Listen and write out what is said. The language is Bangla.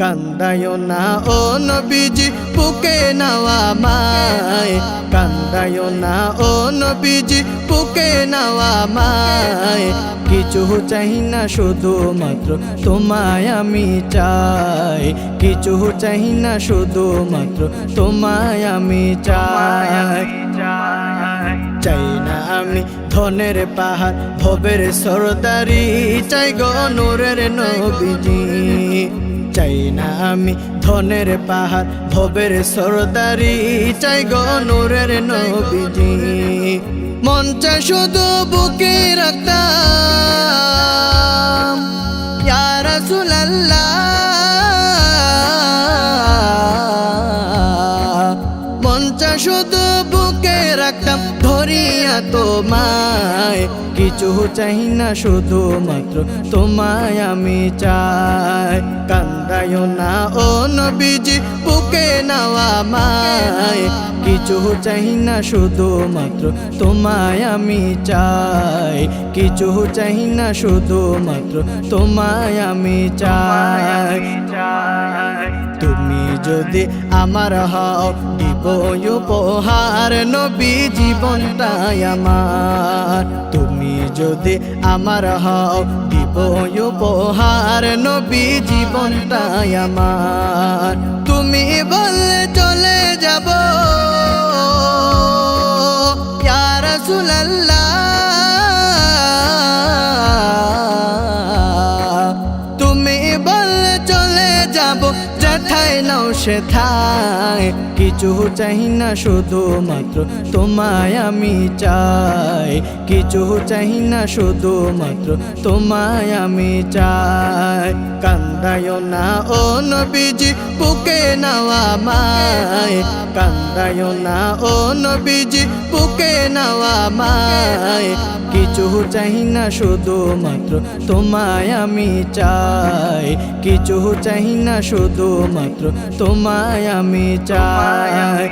কান্দায় না ও নবীজি পুকে নাওয়া মায় কান্দায় না। ও নবীজি পুকে নাওয়া মায়। কিছু চাই না শুধু মাত্র তোমায় আমি চাই। কিছু চাই না শুধু মাত্র তোমায় আমি চাই। চাই না আমি ধনের পাহাড়, ভবের সরদারি। চাই গো নূরের নবীজি। চাই না আমি ধনের পাহাড়, ভবের সরদারি চাই গো নূরের নবীজি। বুকে ইয়া রাসূলুল্লাহ। শুধু বুকে রাখতাম, ধরিয়া তোমায়। কিছু চাই না শুধু মাত্র তোমায় আমি চাই। কান্দায় না, ও নবীজি, বুকে নাওয়া মায়। কিছু চাই না শুধু মাত্র তোমায় আমি চাই। কিছু চাই না শুধু মাত্র তোমায় আমি চাই। তুমি যদি আমার হও, দিব উপহার, নবী জীবনটাই আমার। তুমি যদি আমার হও দিব উপহার। নবী জীবনটাই আমার। তুমি বললে চলে যাব। ইয়া রাসূলুল্লাহ। যেথায় নাও সেথায় কিছু চাই না শুধু মাত্র তোমায় আমি চাই। কিছু চাই না শুধু মাত্র তোমায় আমি চাই। কান্দায় না ও নবীজি, বুকে নাওয়া মায় কান্দায় না ও নবীজি, বুকে নাওয়া মায় কিছু চাই না শুধু মাত্র তোমায় আমি চাই। কিছু চাই না শুধু মাত্র তোমায় আমি চাই।